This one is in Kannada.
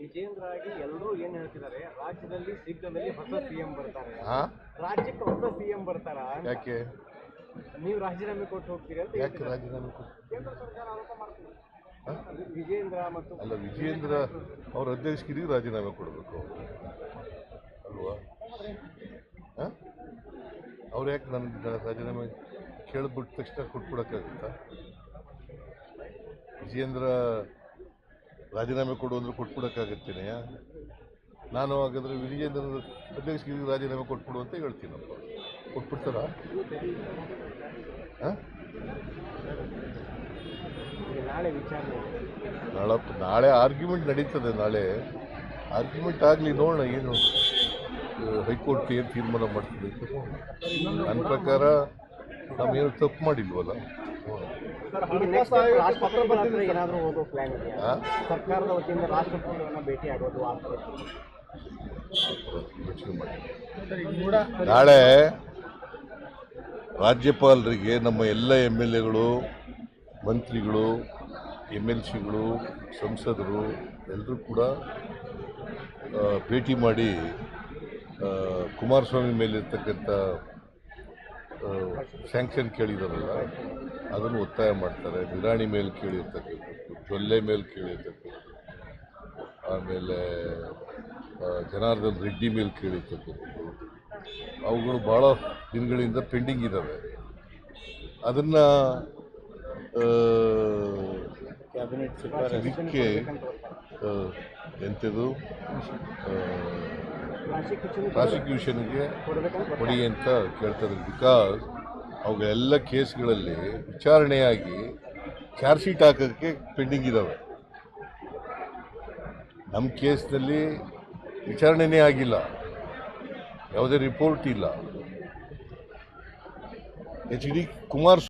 ವಿಜೇಂದ್ರ ಆಗಿ ಎಲ್ಲರೂ ಏನ್ ಹೇಳ್ತಿದ್ದಾರೆ ರಾಜ್ಯದಲ್ಲಿ ಶೀಘ್ರದಲ್ಲಿ ಹೊಸ ಸಿಎಂ ಬರ್ತಾರೆ. ರಾಜ್ಯಕ್ಕೆ ಹೊಸ ಸಿಎಂ ಬರ್ತಾರ ಯಾಕೆ? ನೀವು ರಾಜೀನಾಮೆ ಕೊಟ್ಟು ಹೋಗ್ತೀರಿ ಅಂತ ಯಾಕೆ ರಾಜೀನಾಮೆ ಕೇಂದ್ರ ಸರ್ಕಾರ ಆರೋಪ ಮಾಡ್ತಿದೆ. ವಿಜೇಂದ್ರ ಮತ್ತು ಅಲ್ಲ ವಿಜೇಂದ್ರ ಅವ್ರ ಅಧ್ಯಕ್ಷಗಿರಿಗೆ ರಾಜೀನಾಮೆ ಕೊಡಬೇಕು. ಅಲ್ವಾ? ಅವ್ರು ಯಾಕೆ ನನ್ನ ರಾಜೀನಾಮೆ ಕೇಳಿಬಿಟ್ಟ ತಕ್ಷಣ ಕೊಟ್ಬಿಡೋಕ್ಕಾಗುತ್ತಾ? ವಿಜಯೇಂದ್ರ ರಾಜೀನಾಮೆ ಕೊಡು ಅಂದ್ರೆ ಕೊಟ್ಬಿಡೋಕ್ಕಾಗತ್ತೇನೆ? ನಾನು ಹಾಗಾದರೆ ವಿಜಯೇಂದ್ರ ಅಧ್ಯಕ್ಷಕ್ಕೆ ರಾಜೀನಾಮೆ ಕೊಟ್ಬಿಡು ಅಂತ ಹೇಳ್ತೀನಪ್ಪ ಕೊಟ್ಬಿಡ್ತಾರ? ನಾಳೆ ನಾಳೆ ಆರ್ಗ್ಯುಮೆಂಟ್ ನಡೀತದೆ ನಾಳೆ. ಆರ್ಗ್ಯುಮೆಂಟ್ ಆಗಲಿ ನೋಡೋಣ ಏನು ಹೈಕೋರ್ಟ್ ಏನು ತೀರ್ಮಾನ ಮಾಡ್ತದೆ. ನನ್ನ ಪ್ರಕಾರ ನಾವೇನು ತಪ್ಪು ಮಾಡಿಲ್ವಲ್ಲ? ನೋಡೋಣ. ಈಗ next ಏನಾದರೂ ಹೋಗೋ ಪ್ಲಾನ್ ಇದೆಯಾ ಸರ್ಕಾರದ ವತಿಯಿಂದ ರಾಷ್ಟ್ರಪತಿಗಳನ್ನ ಭೇಟಿ ಆಗೋದು ಆ ಥರ. ಯೋಚನೆ ನಾಳೆ ರಾಜ್ಯಪಾಲರಿಗೆ ನಮ್ಮ ಎಲ್ಲ ಎಂ ಎಲ್ ಎಗಳು ಮಂತ್ರಿಗಳು ಎಂ ಎಲ್ ಸಿಗಳು ಸಂಸದರು ಎಲ್ಲರೂ ಕೂಡ ಭೇಟಿ ಮಾಡಿ ಕುಮಾರಸ್ವಾಮಿ ಮೇಲಿರ್ತಕ್ಕಂಥ ಸ್ಯಾಂಕ್ಷನ್ ಕೇಳಿದಾರಲ್ಲ ಅದನ್ನು ಒತ್ತಾಯ ಮಾಡ್ತಾರೆ. ನಿರಾಣಿ ಮೇಲೆ ಕೇಳಿರ್ತಕ್ಕಂಥದ್ದು ಜೊಲ್ಲೆ ಮೇಲೆ ಕೇಳಿರ್ತಕ್ಕಂಥದ್ದು ಆಮೇಲೆ ಜನಾರ್ದನ್ ರೆಡ್ಡಿ ಮೇಲೆ ಕೇಳಿರ್ತಕ್ಕಂಥದ್ದು ಅವುಗಳು ಭಾಳ ದಿನಗಳಿಂದ ಪೆಂಡಿಂಗ್ ಇದ್ದಾವೆ ಅದನ್ನು ಕ್ಯಾಬಿನೆಟ್ ಇದಕ್ಕೆ ಎಂಥದ್ದು? ಪ್ರಾಸಿಕ್ಯೂಷನ್ ಪ್ರಾಸಿಕ್ಯೂಷನ್ಗೆ ಕೊಡಿ ಅಂತ ಕೇಳ್ತಾರೆ. ಬಿಕಾಸ್ ಅವುಗಳೆಲ್ಲ ಕೇಸ್ಗಳಲ್ಲಿ ವಿಚಾರಣೆಯಾಗಿ ಚಾರ್ಜ್ ಶೀಟ್ ಪೆಂಡಿಂಗ್ ಇದ್ದಾವೆ ನಮ್ಮ ಕೇಸ್ನಲ್ಲಿ ವಿಚಾರಣೆನೇ ಆಗಿಲ್ಲ. ಯಾವುದೇ ರಿಪೋರ್ಟ್ ಇಲ್ಲ. H D Kumar